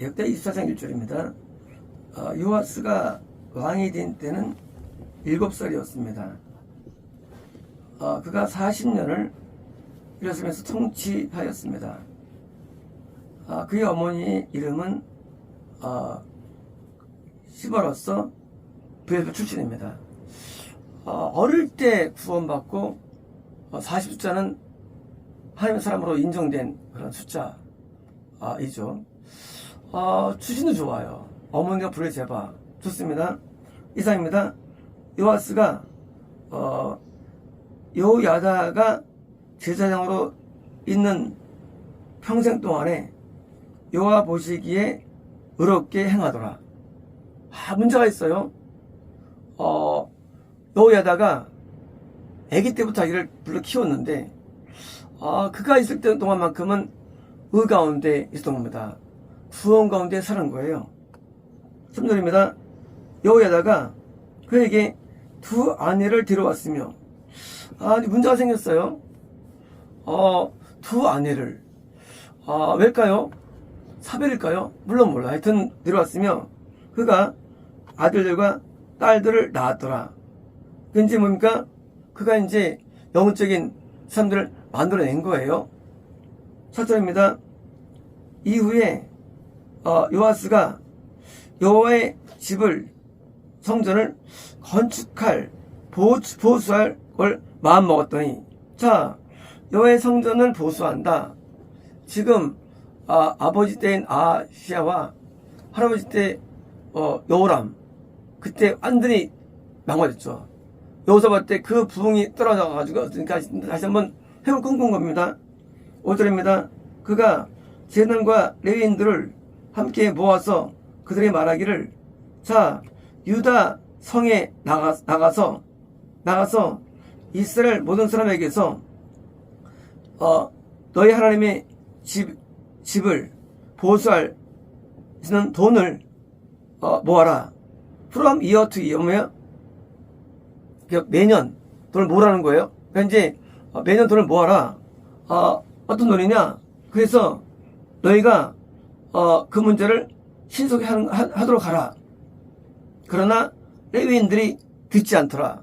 역대 24장 1절입니다. 어, 요아스가 왕이 된 때는 7살이었습니다. 어, 그가 40년을 이렇으면서 통치하였습니다. 아, 그의 어머니 이름은 어, 시바로서 브레드 출신입니다. 어, 어릴 때 구원받고 어, 40숫자는 하나님의 사람으로 인정된 그런 숫자이죠. 어, 출신도 좋아요. 어머니가 불의 제바 좋습니다. 이상입니다. 요아스가 어, 요야다가 제사장으로 있는 평생 동안에 여호와 보시기에 의롭게 행하더라. 아, 문제가 있어요. 어, 여호야다가 아기 때부터 아기를 불러 키웠는데 아, 그가 있을 때 동안만큼은 의 가운데 있었던 겁니다. 구원 가운데 사는 거예요. 3절입니다. 여호야다가 그에게 두 아내를 데려왔으며 아, 문제가 생겼어요. 어, 두 아내를 아, 왜일까요? 사별일까요? 물론 몰라. 하여튼 데려왔으며 그가 아들들과 딸들을 낳았더라. 그 이제 뭡니까? 그가 이제 영적인 사람들을 만들어낸 거예요. 첫절입니다. 이후에 어, 요아스가 여호와의 집을 성전을 건축할 보수, 보수할 걸 마음 먹었더니 자 여호와의 성전을 보수한다. 지금 아, 아버지 때인 아시아와 할아버지 때 어, 여호람 그때 완전히 망가졌죠. 여호사밧 때그 부흥이 떨어져 가지고 그러니까 다시 한번 회을 꿈꾼 겁니다. 5절입니다. 그가 제단과 레위인들을 함께 모아서 그들의 말하기를 자 유다 성에 나가, 나가서 나가서 이스라엘 모든 사람에게서 어, 너희 하나님의 집, 집을 보수할 는 돈을 어, 모아라. from year to year 뭐야? 매년 돈을 모으라는 거예요. 그러니까 이제 어, 매년 돈을 모아라. 어, 어떤 돈이냐? 그래서 너희가 어, 그 문제를 신속히 하는, 하, 하도록 하라. 그러나 레위인들이 듣지 않더라.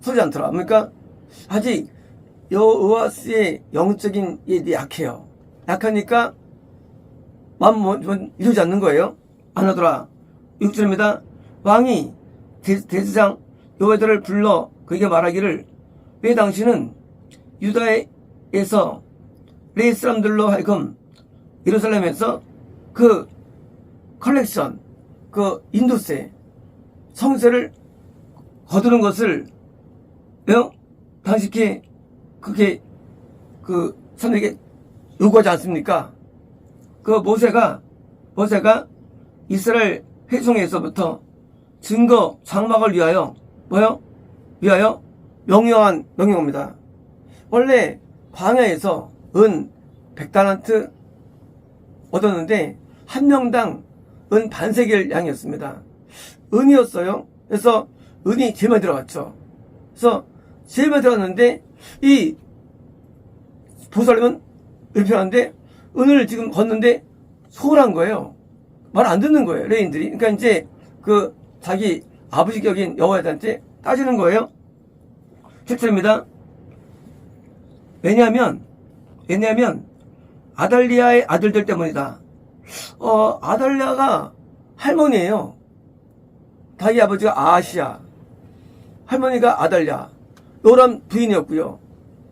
소리 않더라. 그러니까 아직 여호와스의 영적인 이 약해요. 약하니까 마음 뭐, 뭐 이루지 않는 거예요. 안 하더라. 6절입니다. 왕이 대, 대제장 여호와들을 불러 그에게 말하기를 왜 당신은 유다에서 레이 사람들로 하여금 예루살렘에서 그 컬렉션 그 인도세 성세를 거두는 것을 어? 당시에 그게 그 사람에게 요구하지 않습니까? 그 모세가 모세가 이스라엘 회중에서부터 증거 장막을 위하여 뭐요? 위하여 명령한 명령입니다. 원래 광야에서 은 100달란트 얻었는데 한 명당 은 반세겔 양이었습니다. 은이었어요. 그래서 은이 제일 들어갔죠. 그래서 제일 들어갔는데 이 보살님은 불편한데 은을 지금 걷는데 소홀한 거예요. 말 안 듣는 거예요. 레인들이. 그러니까 이제 그 자기 아버지 격인 여호와한테 따지는 거예요. 7절입니다. 왜냐하면 왜냐하면 아달리아의 아들들 때문이다. 어, 아달리아가 할머니예요. 자기 아버지가 아시아, 할머니가 아달랴, 요람 부인이었고요.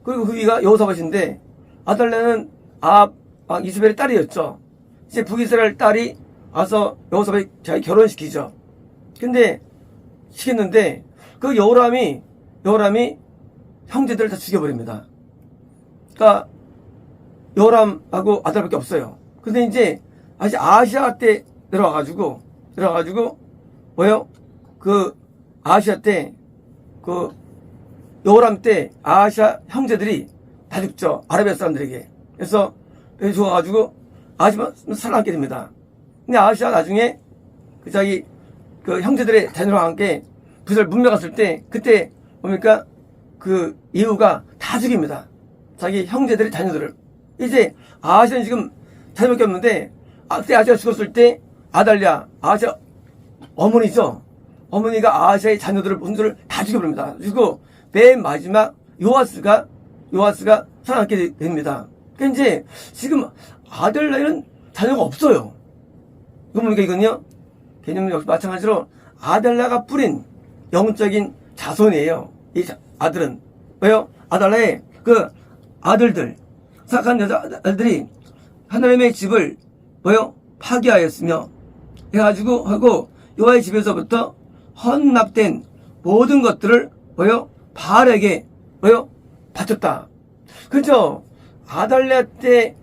그리고 후위가 여호사밧인데 아달랴는 아, 아 이스벨의 딸이었죠. 이제 북이스라엘 딸이 와서 여호사밧 자기 결혼시키죠. 근데 시켰는데 그 여호람이 여호람이 형제들을 다 죽여버립니다. 그러니까 여호람하고 아들밖에 없어요. 근데 이제 아직 아시아 때 들어와가지고 들어와가지고 뭐요? 그 아시아 때그 여호람 때 아시아 형제들이 다 죽죠. 아라비아 사람들에게. 그래서 죽어가지고 아시아 살아남게 됩니다. 근데 아시아 나중에 그 자기 그 형제들의 자녀와 함께 부설 문명 갔을 때 그때 뭡니까 그 이후가 다 죽입니다. 자기 형제들의 자녀들을 이제 아시아는 지금 자녀밖에 없는데 아, 그때 아시아 죽었을 때 아달랴 아시아 어머니죠. 어머니가 아시아의 자녀들을 분들을 다 죽여버립니다. 그리고 맨 마지막 요아스가 요아스가 살아남게 됩니다. 그러니까 이제 지금 아들 나이는 자녀가 없어요. 이거 뭡니까 이건요? 개념 역시 마찬가지로 아달라가 뿌린 영적인 자손이에요. 이 자- 아들은 왜요? 아달라의 그 아들들 착한 여자들이 하나님의 집을 뭐요? 파괴하였으며 해가지고 하고 요아의 집에서부터 헌납된 모든 것들을 뭐요? 바알에게 뭐요? 바쳤다. 그죠? 아달랴 때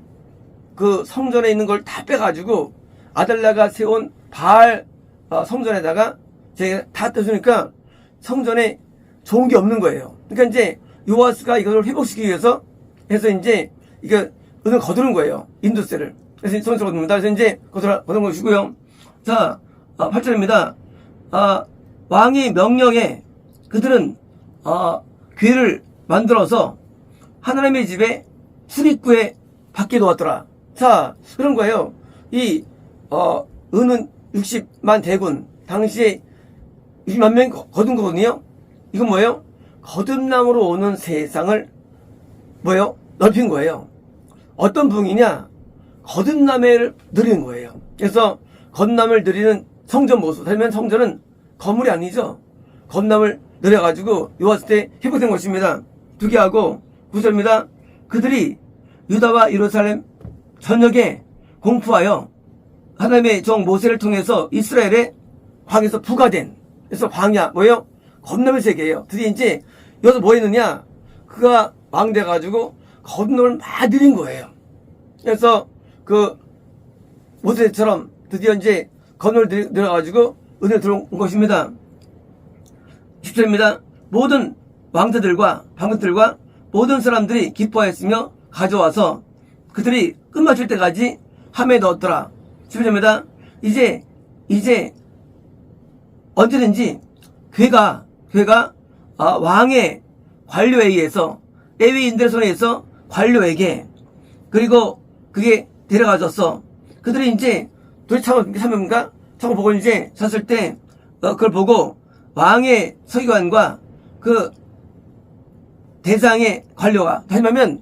그 성전에 있는 걸 다 빼가지고 아달랴가 세운 바알 어, 성전에다가 제가 다 떼주니까 성전에 좋은 게 없는 거예요. 그러니까 이제 요아스가 이것을 회복시키기 위해서 해서 이제 이거 은을 거두는 거예요. 인도세를. 그래서 손을 거둡니다. 그래서 이제 거둔 것이고요. 자, 아, 8절입니다. 아, 왕의 명령에 그들은 아, 괴를 만들어서 하나님의 집에 출입구에 밖에 놓았더라. 자, 그런 거예요. 이, 어, 은은 60만 대군, 당시에 60만 명이 거- 거둔 거거든요? 이건 뭐예요? 거듭남으로 오는 세상을, 뭐예요? 넓힌 거예요. 어떤 부흥이냐? 거듭남을 누리는 거예요. 그래서 거듭남을 누리는 성전 모습. 하면 성전은 건물이 아니죠. 거듭남을 누려가지고 요았을 때 회복된 것입니다. 두 개 하고 구절입니다. 그들이 유다와 예루살렘 전역에 공포하여 하나님의 종 모세를 통해서 이스라엘의 광에서 부가된 그래서 광야 뭐예요? 건너의 세계예요. 드디어 이제 여기서 뭐 했느냐? 그가 왕 돼 가지고 건너를 막 드린 거예요. 그래서 그 모세처럼 드디어 이제 건너를 들어가지고 은혜 들어온 것입니다. 10절입니다. 모든 왕자들과 방금들과 모든 사람들이 기뻐했으며 가져와서 그들이 끝마칠 때까지 함에 넣었더라. 11절입니다. 이제 이제 언제든지 괴가 괴가 아, 왕의 관료에 의해서 레위인들의 손에 의해서 관료에게 그리고 그게 데려가졌어. 그들이 이제 도대체 참참인가 참고 보고 이제 섰을 때 어, 그걸 보고 왕의 서기관과 그 대장의 관료가 하면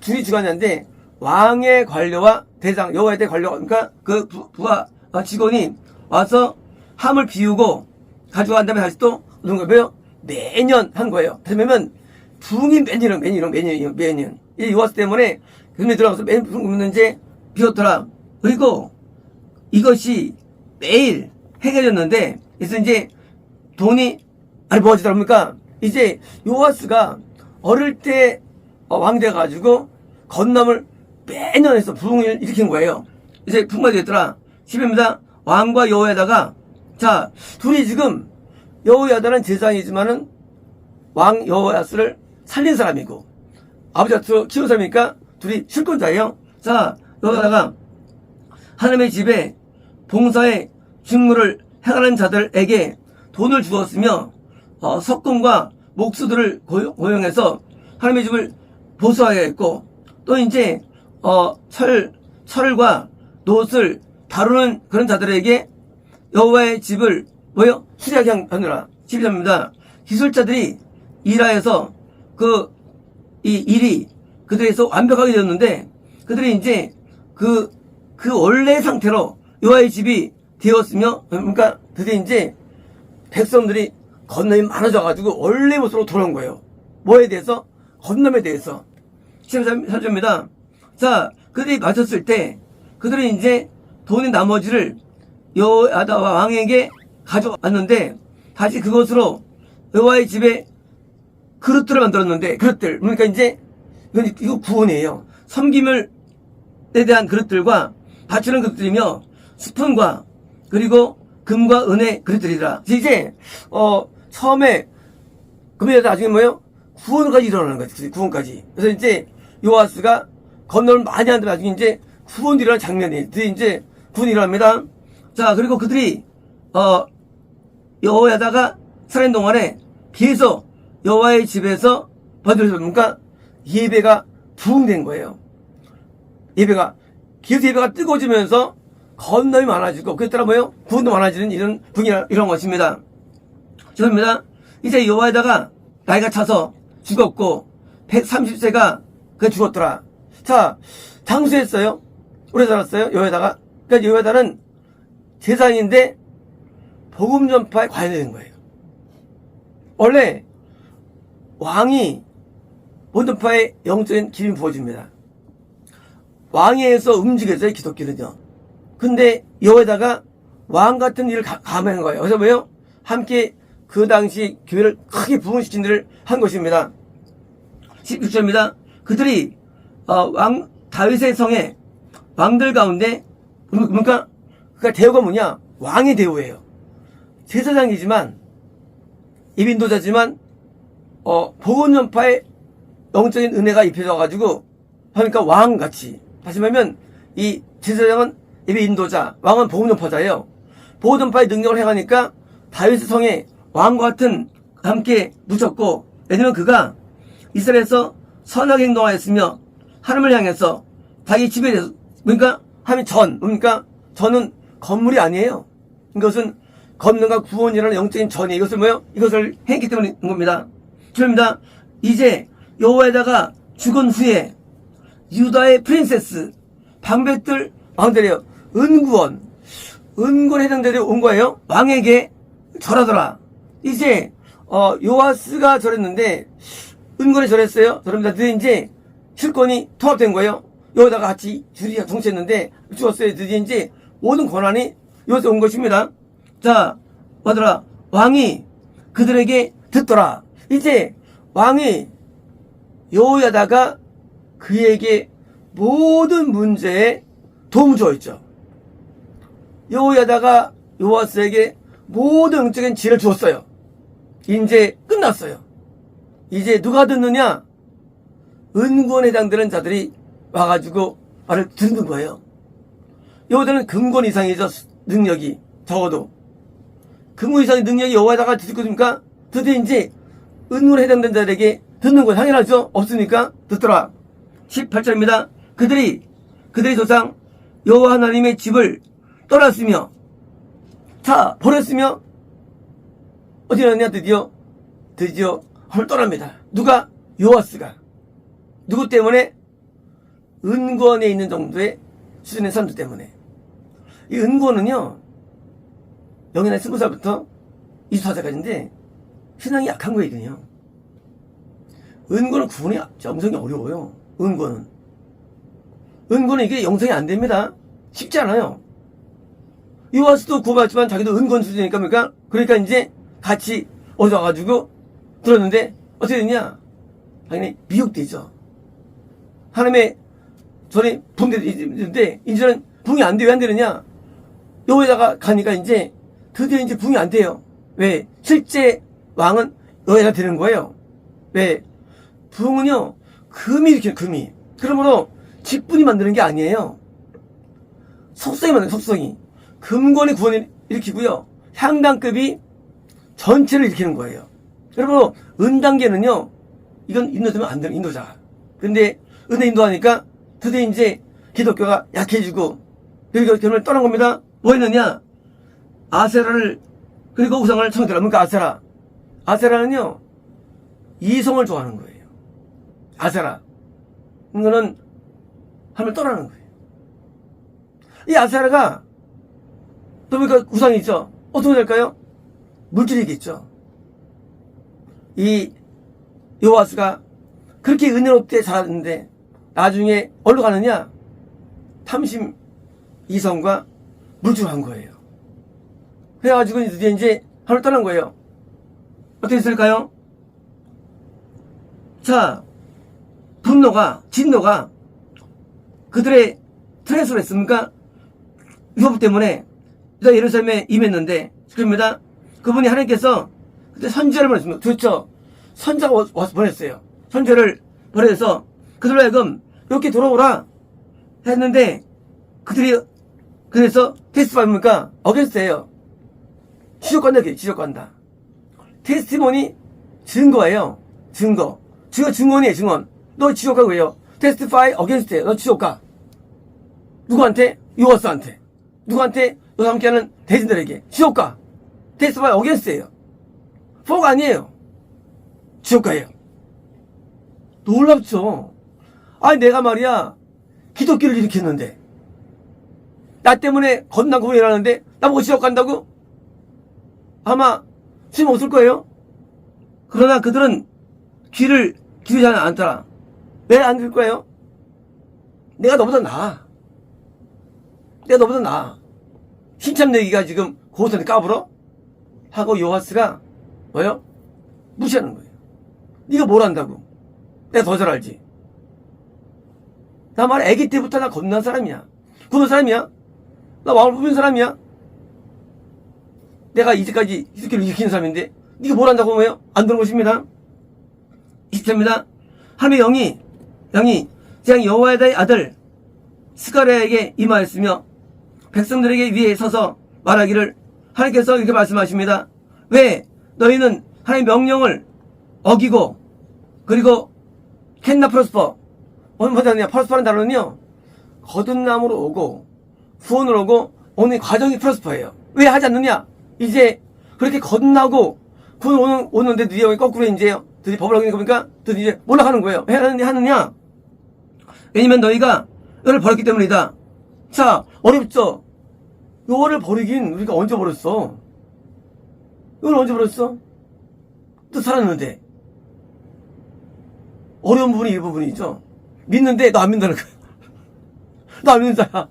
둘이 주관자인데 왕의 관료와 대장 여호와의 대 관료가 그러니까 그 부, 부하 어, 직원이 와서 함을 비우고 가져간 다음에 다시 또 누른 거예요. 매년 한 거예요. 그러면 붕이 매년은 매년은 매년이요 매년. 이 요아스 때문에 금이 들어가서 매년 붕 굽는지 비웠더라. 그리고 이것이 매일 행해졌는데 그래서 이제 돈이 아니 뭐가 지더랍니까? 이제 요아스가 어릴 때 어, 왕돼 가지고 건남을 매년 해서 부흥을 일으킨 거예요. 이제 부흥가 되겠더라. 10입니다. 왕과 여호야다가 자 둘이 지금 여호야다는 제사장이지만은 왕 여호야스를 살린 사람이고 아버지가 키운 사람이니까 둘이 실권자예요. 자 여호야다가 하나님의 집에 봉사의 직무를 행하는 자들에게 돈을 주었으며 어, 석금과 목수들을 고용- 고용해서 하나님의 집을 보수하게 했고 또 이제 어, 철 철과 놋을 다루는 그런 자들에게 여호와의 집을 뭐요 수리하게 하느라 12절입니다. 기술자들이 일하여서 그 이 일이 그들에서 완벽하게 되었는데 그들이 이제 그 그 원래 상태로 여호와의 집이 되었으며 그러니까 드디어 이제 백성들이 건너이 많아져가지고 원래 모습으로 돌아온 거예요. 뭐에 대해서? 건너에 대해서. 13절입니다. 자, 그들이 마쳤을 때 그들은 이제 돈의 나머지를 여호야다와 왕에게 가져왔는데 다시 그것으로 여호와의 집에 그릇들을 만들었는데 그릇들 그러니까 이제 이건 이거 구원이에요. 섬김을 에 대한 그릇들과 바치는 그릇들이며 스푼과 그리고 금과 은의 그릇들이라. 이제 어 처음에 금에 나중에 뭐요? 구원까지 일어나는 거지. 구원까지. 그래서 이제 요아스가 건너를 많이 하는데 나중에 이제 구원 일어나는 장면이 이제 구원이 일어납니다. 자 그리고 그들이 어 여호야다가 살인 동안에 계속 여호와의 집에서 번들어서 그러니까 예배가 부흥된 거예요. 예배가 기수 예배가 뜨거워지면서 건너이 많아지고 그에 따라 뭐요? 구원도 많아지는 이런 분이 이런 것입니다. 죄송합니다. 이제 여호와에다가 나이가 차서 죽었고 130세가 그 죽었더라. 자 장수했어요. 오래 살았어요. 여호와에다가. 그러니까 여호와에다는 재산인데 복음 전파에 관여된 거예요. 원래 왕이 본전파에 영적인 기름이 부어집니다. 왕위에서 움직여져요 기독교는요. 근데 여기다가 왕 같은 일을 가- 감행한 거예요. 그래서 뭐예요? 함께 그 당시 교회를 크게 부흥시킨 일을 한 것입니다. 16절입니다. 그들이 어, 왕 다윗의 성에 왕들 가운데 뭡니까? 그러니까 대우가 뭐냐? 왕의 대우예요. 제사장이지만 이민도자지만 어, 복원전파의 영적인 은혜가 입혀져 가지고 하니까 왕같이 다시 말하면 이 제사장은 예배 인도자, 왕은 복음전파자예요. 복음전파의 능력을 행하니까 다윗의 성에 왕과 같은 함께 묻혔고 왜냐면 그가 이스라엘에서 선하게 행동하였으며 하나님을 향해서 자기 집에 대해서 그러니까 하면 전 뭡니까 전은 건물이 아니에요. 이것은 건능과 구원이라는 영적인 전이 이것을 뭐요? 이것을 했기 때문인 겁니다. 죄입니다. 이제 여호와에다가 죽은 후에 유다의 프린세스 방백들 왕들이에요. 은구원 은군 해당들이 온 거예요. 왕에게 절하더라. 이제 어 요아스가 절했는데 은군에 절했어요. 그럽니다. 드디어 이제 실권이 통합된 거예요. 여기다가 같이 줄이 동치했는데 죽었어요. 드디어 이제 모든 권한이 여기서 온 것입니다. 자, 뭐더라? 왕이 그들에게 듣더라. 이제 왕이 여호야다가 그에게 모든 문제에 도움을 주었죠. 여호야다가 요아스에게 모든 영적인 지혜를 주었어요. 이제 끝났어요. 이제 누가 듣느냐? 은권에 해당되는 자들이 와가지고 말을 듣는 거예요. 여호들은 금권 이상이죠. 능력이 적어도 금권 이상의 능력이 여호와에다가 듣고 있습니까? 드디어 이제 은권에 해당된 자들에게 듣는 거예요. 당연하죠. 없으니까 듣더라. 18절입니다. 그들이 그들의 조상 여호와 하나님의 집을 떠났으며 자 버렸으며 어디 갔냐 드디어 드디어 하늘 떠납니다. 누가 요아스가 누구 때문에 은권에 있는 정도의 수준의 사람들 때문에 이 은권은요 영이나 스무 살부터 24살까지인데 신앙이 약한 거거든요. 은권은 구분이 영성이 어려워요. 은권은 은권은 이게 영성이 안 됩니다. 쉽지 않아요. 요아스도 구원받지만 자기도 은권 수준이니까 그러니까 그러니까 이제 같이 얻어가지고 들었는데 어떻게 됐냐? 당연히 미혹되죠. 하나님의 전에 붕대인데 이제는 붕이 안 돼. 왜 안 되느냐? 여기다가 가니까 이제 드디어 이제 붕이 안 돼요. 왜? 실제 왕은 여기가 되는 거예요. 왜? 붕은요 금이 일으키는 금이. 그러므로 직분이 만드는 게 아니에요. 속성이 만드는 속성이. 금권의 구원을 일으키고요. 향단급이 전체를 일으키는 거예요. 여러분, 은단계는요, 이건 인도되면 안 되는 인도자. 근데 은혜 인도하니까 드디어 이제 기독교가 약해지고, 그리고 결혼을 떠난 겁니다. 뭐 했느냐? 아세라를, 그리고 우상을 청들라. 그러니까 아세라. 아세라는요, 이성을 좋아하는 거예요. 아세라. 이거는 하늘 떠나는 거예요. 이 아세라가 또 보니까 구상이 있죠. 어떻게 될까요? 물질이겠죠. 이 요아스가 그렇게 은혜롭게 자랐는데 나중에 어디로 가느냐? 탐심 이성과 물질을 한 거예요. 그래가지고 드디어 이제 하늘 떠난 거예요. 어떻게 했을까요? 자, 분노가, 진노가 그들의 트랜스를 했습니까? 유업 때문에 유다 예루살렘에 임했는데 그럽니다. 그분이 하나님께서 그때 선지자를 보냈습니다. 그렇죠. 선자가 와- 와서 보냈어요. 선지자를 보내서 그들로 하여금 이렇게 돌아오라 했는데 그들이 그래서 테스트 받으니까 어게스트예요. 지적관다 그래요. 지적관다. 테스티모니 증거예요. 증거. 증거 증언이에요. 증언. 너 지적가 왜요? 테스티파이 어게스트예요. 너 지적가. 누구한테? 요하스한테. 누구한테? 너와 함께하는 대진들에게. 지옥가. 데스바이 어게스트예요. 포가 아니에요. 지옥가예요. 놀랍죠? 아니 내가 말이야 기독교를 일으켰는데 나 때문에 구원이 일하는데 나보고 지옥 간다고? 아마 주님 없을 거예요. 그러나 그들은 귀를 기르지 않더라. 왜안 들을 거예요? 내가 너보다 나아. 내가 너보다 나아. 신참 내기가 지금 고선에 까불어? 하고 요하스가 뭐요? 무시하는 거예요. 네가 뭘 안다고? 내가 더 잘 알지. 나 말 애기 때부터 나 겁난 사람이야. 그런 사람이야. 나 왕을 뽑은 사람이야. 내가 이제까지 기독교를 일으키는 사람인데 네가 뭘 안다고 뭐예요? 안 들은 것입니다. 20절입니다. 하나님의 영이 영이 장 여호와의 아들 스가랴에게 임하였으며 백성들에게 위에 서서 말하기를 하나님께서 이렇게 말씀하십니다. 왜 너희는 하나님의 명령을 어기고 그리고 캔나 프로스퍼 뭐냐냐 프로스퍼라는 단어는요 거듭남으로 오고 구원으로 오고 오는 과정이 프로스퍼예요. 왜 하지 않느냐? 이제 그렇게 거듭나고 구원 오는, 오는데 드디어 거꾸로 이제 드디어 법을 어기는 겁니까? 드디어 이제 몰락하는 거예요. 왜 하느냐? 하느냐? 왜냐면 너희가 이걸 버렸기 때문이다. 자, 어렵죠? 이거를 버리긴 우리가 언제 버렸어? 이걸 언제 버렸어? 또 살았는데. 어려운 부분이 이 부분이죠. 믿는데 너 안 믿는다는 거야. 너 안 믿는 자야.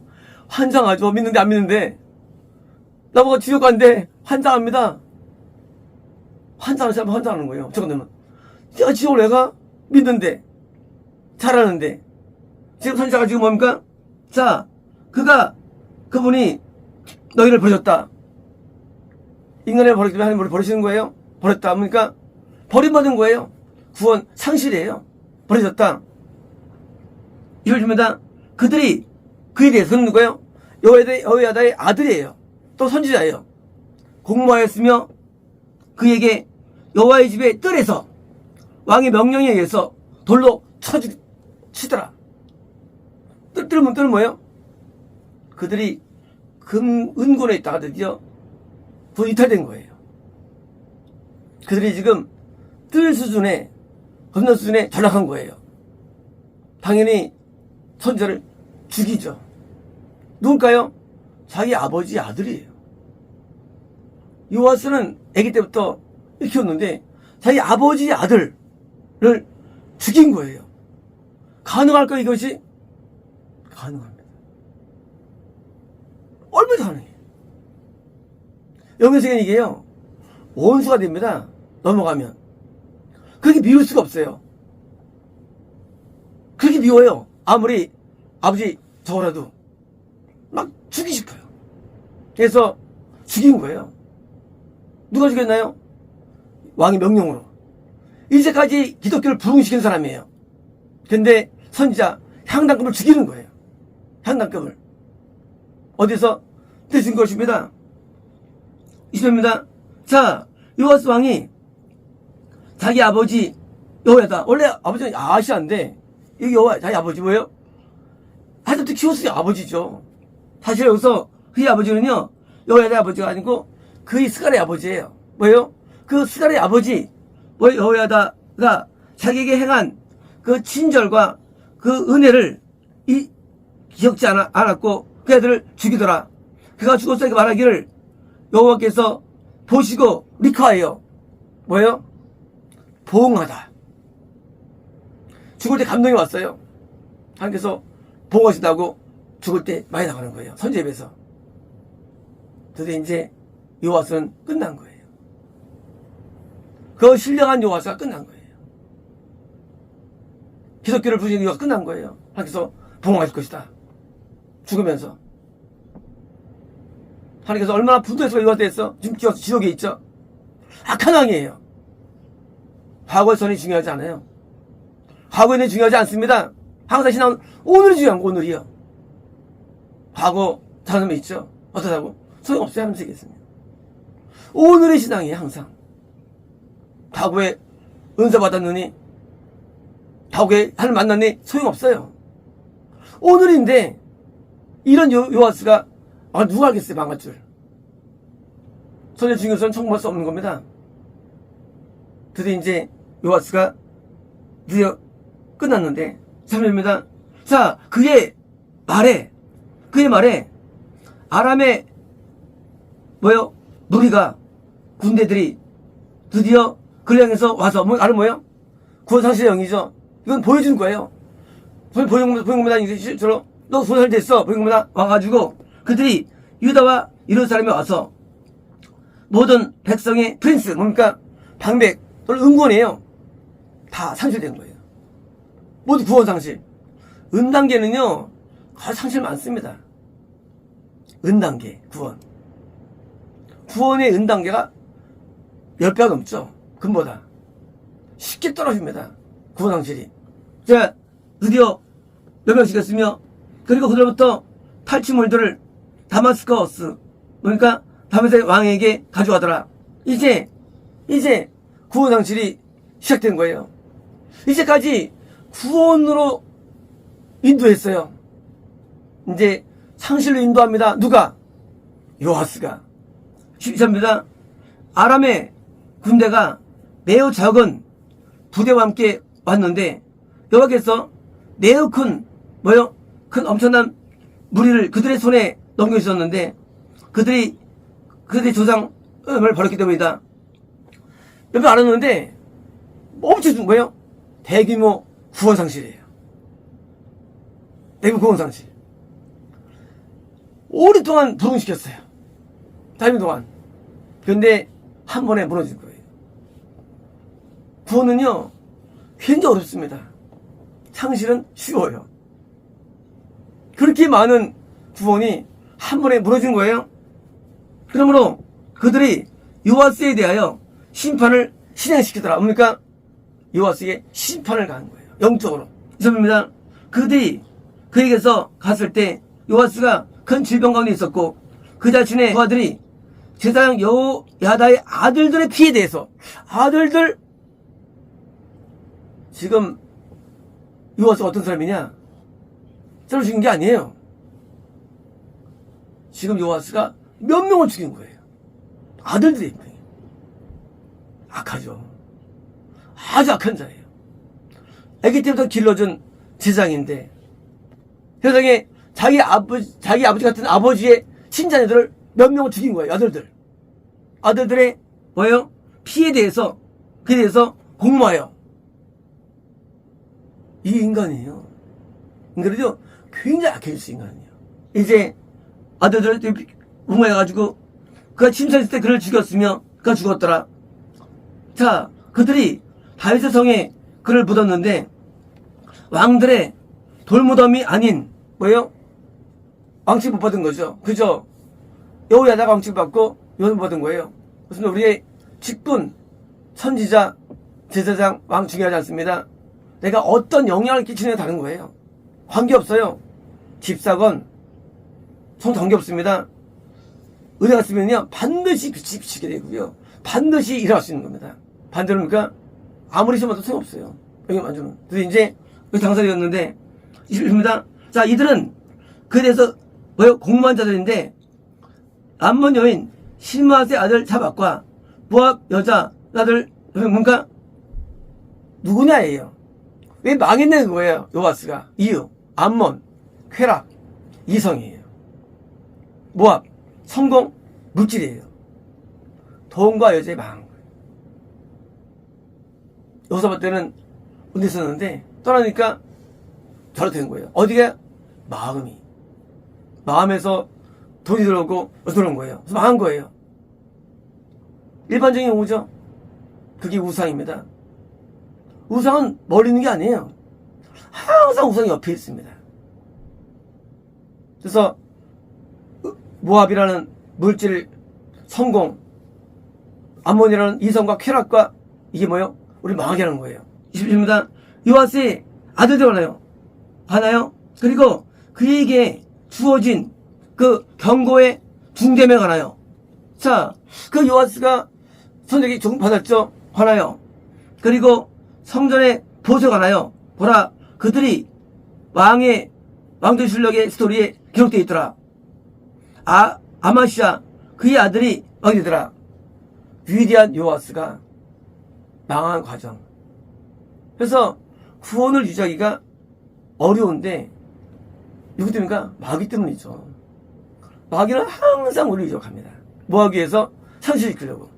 환장하죠. 믿는데 안 믿는데. 나보고 지옥 간대. 환장합니다. 환장하는 사람 환장하는 거예요. 되면. 내가 지옥을 내가 믿는데. 잘하는데. 지금 선자가 지금 뭡니까? 자, 그가, 그분이 너희를 버렸다. 인간을 때문에 하나님을 버리시는 거예요? 버렸다. 그러니까 버림받은 거예요. 구원 상실이에요. 버려졌다. 이를 줍니다. 그들이 그에 대해서는 누구예요? 여호야다, 여호야다의 아들이에요. 또 선지자예요. 공모하였으며 그에게 여호와의 집의 뜰에서 왕의 명령에 의해서 돌로 쳐주 치더라. 뜰 뜰은 뜰은 뭐예요? 그들이 금 은군에 있다가 드디어 그 이탈된 거예요. 그들이 지금 뜰 수준에 건너 수준에 전락한 거예요. 당연히 선자를 죽이죠. 누굴까요? 자기 아버지 아들이에요. 요하스는 아기 때부터 키웠는데 자기 아버지 아들을 죽인 거예요. 가능할까 이것이? 가능합니다. 얼마나 가능해요? 영계세계는 이게요. 원수가 됩니다. 넘어가면. 그렇게 미울 수가 없어요. 그렇게 미워요. 아무리 아버지 저거라도 막 죽이 싶어요. 그래서 죽인 거예요. 누가 죽였나요? 왕의 명령으로. 이제까지 기독교를 부흥시킨 사람이에요. 근데 선지자 향단금을 죽이는 거예요. 향단금을. 어디서 드신 것입니다. 이십입니다. 자, 요하스 왕이 자기 아버지 여호야다. 원래 아버지는 아시아인데 여기 여호야 자기 아버지 뭐예요? 하여튼 키웠어요 아버지죠. 사실 여기서 그의 아버지는요 여호야의 아버지가 아니고 그의 스가의 아버지예요. 뭐예요? 그 스가의 아버지 뭐 여호야다가 자기에게 행한 그 친절과 그 은혜를 이 기억지 않아, 않았고 그 애들을 죽이더라. 그가 때 말하기를 여호와께서 보시고 리카예요. 뭐예요? 보응하다. 죽을 때 감동이 왔어요. 하나님께서 보응하신다고 죽을 때 많이 나가는 거예요. 선제입에서. 그래서 이제 요하스는 끝난 거예요. 그 신령한 요하스가 끝난 거예요. 기독교를 부르는 요하스가 끝난 거예요. 하나님께서 보응하실 것이다. 죽으면서. 하나님께서 얼마나 분노해서 했어? 지금 지옥에 있죠? 악한 왕이에요. 과거의 선이 중요하지 않아요. 과거에는 중요하지 않습니다. 항상 신앙은 오늘이 중요한 거, 오늘이요. 과거 사람이 있죠. 어떠다고? 소용없어요 하면 되겠습니다. 오늘의 신앙이에요, 항상. 과거에 은사 받았느니, 과거에 하늘 만났니? 소용없어요. 오늘인데, 이런 요, 요하스가 아 누가 알겠어요 망할 줄. 선제 중에서는 청구할 수 없는 겁니다. 드디어 이제 요하스가 드디어 끝났는데 3절입니다. 자 그의 말에 그의 말에 아람의 뭐요 무리가 군대들이 드디어 그를 향해서 와서 뭐 아는 뭐예요? 구원상실의 영이죠. 이건 보여주는 거예요. 보영보다 보영보다 이제로 너 구원살 됐어. 보영보다 와가지고 그들이 유다와 이런 사람이 와서 모든 백성의 프린스 뭡니까 방백 또는 응원이에요. 다 상실된 거예요. 모두 구원 상실. 은 단계는요 아, 상실 많습니다. 은 단계 구원. 구원의 은 단계가 10배가 넘죠. 금보다. 쉽게 떨어집니다. 구원 상실이. 자, 드디어 몇 명씩 했으며, 그리고 그들부터 탈취물들을 다마스커스, 그러니까 다메섹 왕에게 가져가더라. 이제, 이제 구원 상실이 시작된 거예요. 이제까지 구원으로 인도했어요. 이제 상실로 인도합니다. 누가? 요하스가. 12절입니다. 아람의 군대가 매우 적은 부대와 함께 왔는데 여호와께서 매우 큰 뭐요? 큰 엄청난 무리를 그들의 손에 넘겨주셨는데 그들이 그들의 조상을 벌였기 때문이다. 몇명 알았는데 엄청 뭐예요? 대규모 구원 상실이에요. 대규모 구원 상실. 오랫동안 부흥시켰어요. 짧은 동안. 근데 한 번에 무너질 거예요. 구원은요, 굉장히 어렵습니다. 상실은 쉬워요. 그렇게 많은 구원이 한 번에 무너진 거예요. 그러므로 그들이 요하스에 대하여 심판을 실행시키더라. 뭡니까? 요하스에게 심판을 가한 거예요. 영적으로. 이sob입니다. 그들이 그에게서 갔을 때 요하스가 큰 질병 가운데 있었고 그 자신의 부하들이 제사장 여호야다의 아들들의 피에 대해서 아들들 지금 요하스가 어떤 사람이냐? 저를 죽인 게 아니에요. 지금 요하스가 몇 명을 죽인 거예요. 아들들이 악하죠. 아주 악한 자예요. 아기 때부터 길러준 제사장인데 세상에 자기 아버지 자기 아버지 같은 아버지의 신자녀들을 몇 명을 죽인 거예요. 아들들. 아들들의 뭐예요? 피에 대해서 그에 대해서 공모하여 이 인간이에요. 인간이죠. 굉장히 악해질 수 인간이에요. 이제 아들들 공모해가지고 그가 침상했을 때 그를 죽였으며 그가 죽었더라. 자, 그들이 다윗의 성에 그를 묻었는데 왕들의 돌무덤이 아닌 뭐예요? 왕치 못 받은 거죠. 그죠? 여호야다가 왕치 받고 요는 받은 거예요. 그래서 우리의 직분, 선지자, 제사장, 왕 중요하지 않습니다. 내가 어떤 영향을 끼치느냐에 다른 거예요. 관계없어요. 집사건, 성 관계없습니다. 은혜 갔으면요 반드시 빛이 비치게 되고요. 반드시 일어날 수 있는 겁니다. 반대로 그러니까 아무리 심어도 소용없어요. 여기 만주는. 그래서 이제 그 당사자였는데 21입니다. 자, 이들은 그에 대해서 뭐요? 공무한 자들인데 암몬 여인 시마스의 아들 자박과 모압 여자 아들 뭔가 누구냐예요. 왜 망했는 거예요? 요바스가 이유 암몬 쾌락 이성이에요. 모압 성공 물질이에요. 돈과 망한 거예요. 여기서 때는 어디 있었는데 떠나니까 저렇게 된 거예요. 어디가? 마음이. 마음에서 돈이 들어오고 들어온 거예요. 그래서 망한 거예요. 일반적인 경우죠. 그게 우상입니다. 우상은 멀리 있는 게 아니에요. 항상 우상이 옆에 있습니다. 그래서 모압이라는 물질 성공, 암몬이라는 이성과 쾌락과 이게 뭐요? 우리 망하게 하는 거예요. 20입니다. 요하스의 아들들 하나요? 하나요? 그리고 그에게 주어진 그 경고의 중대명 하나요? 자, 그 요하스가 선택이 조금 받았죠? 하나요? 그리고 성전의 보석 하나요? 보라, 그들이 왕의 왕조 실력의 스토리에 기록되어 있더라. 아, 아마시아 그의 아들이 왕이 되더라. 위대한 요아스가 망한 과정. 그래서 구원을 유지하기가 어려운데 누구 때문인가? 마귀 때문이죠. 마귀는 항상 우리를 유혹합니다. 뭐 하기 위해서? 상실시키려고.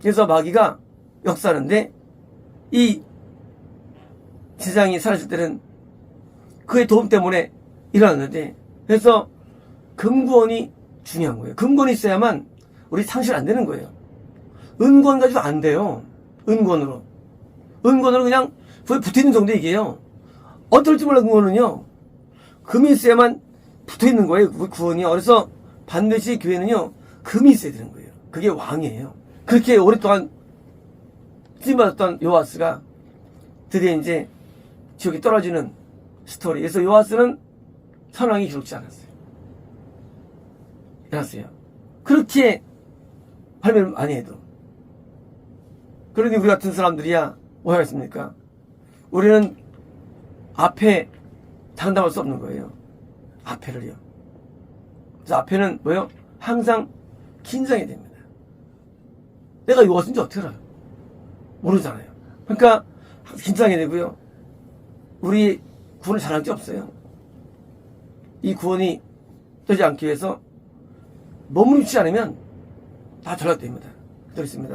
그래서 마귀가 역사하는데 이 세상이 사라질 때는 그의 도움 때문에 일어났는데 그래서 근구원이 중요한 거예요. 근원이 있어야만 우리 상실 안 되는 거예요. 은권 가지고 안 돼요. 은권으로. 은권으로 그냥 거의 붙어 있는 정도 얘기예요. 어떨지 몰라 근원은요. 금이 있어야만 붙어 있는 거예요. 그 구원이요. 그래서 반드시 교회는요. 금이 있어야 되는 거예요. 그게 왕이에요. 그렇게 오랫동안 찜받았던 요하스가 드디어 이제 지옥에 떨어지는 스토리. 그래서 요하스는 선왕이 기록지 않았어요. 않았어요. 그렇게 할매를 많이 해도. 그러니 우리 같은 사람들이야 뭐 하겠습니까? 우리는 앞에 장담할 수 없는 거예요. 앞에를요. 그래서 앞에는 뭐요? 항상 긴장해야 됩니다. 내가 요하스인지 어떻게 알아요? 모르잖아요. 그러니까 긴장해야 되고요. 우리 구원을 잘할 게 없어요. 이 구원이 되지 않기 위해서 머무르지 않으면 다 전락됩니다. 그렇습니다.